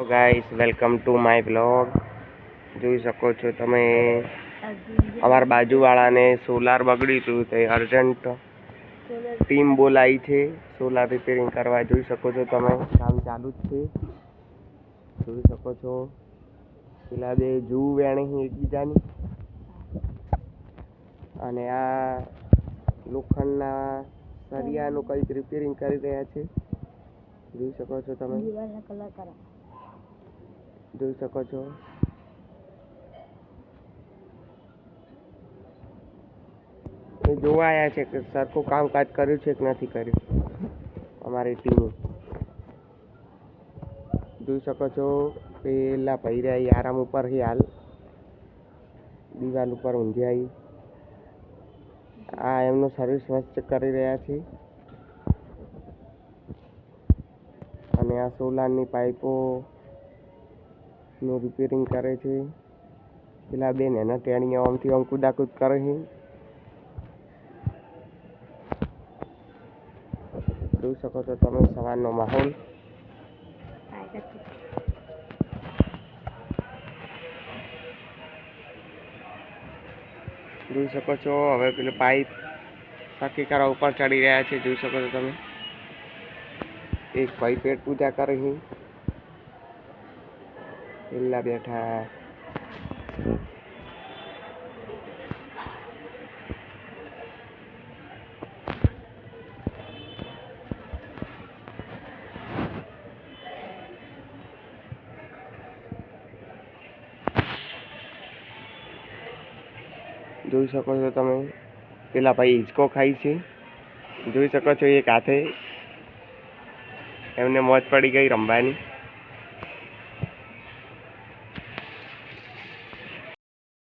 Hello guys welcome to my blog જોઈ શકો છો તમે, અમારા બાજુવાળાને સોલાર બગડ્યું હતું તે અર્જન્ટ ટીમ બોલાવી છે સોલાર રિપેરિંગ કરવા. જોઈ શકો છો તમે, કામ ચાલુ જ છે. જોઈ શકો છો. પેલા બે જૂ વેણી એકબીજાની. અને આ લોખંડના સરિયાનું કંઈક રિપેરિંગ કરી રહ્યા છે. જોઈ શકો છો તમે. જોઈ શકો છો. એ જોવા આવ્યા છે કે સરખું કામકાજ કર્યું છે કે નથી કર્યું? અમારી ટીમે. જોઈ શકો છો, પેલા પહેર્યા આરામ ઉપર હાલ. દિવાલ ઉપર ઊંધિયાઈ. આ એમનું સર્વિસ મસ્ત કરી રહ્યા છે. અને આ સોલારની પાઇપો નું રિપેરિંગ કરે છે. પેલા બેન એના ટેણીયા આમથી આમ કુદાકુદ કરે છે. જોઈ શકો છો તમે સવારનો માહોલ. જોઈ શકો છો, હવે પેલું પાઇપ સખીકારા ઉપર ચડી રહ્યા છે. જોઈ શકો છો તમે. એક ભાઈ પેટ પૂજા કરે પેલા બેઠા જોઈ શકો છો તમે. પેલા ભાઈ હિંચકો ખાય છે. જોઈ શકો છો એક હાથે. એમને મોજ પડી ગઈ રમવાની.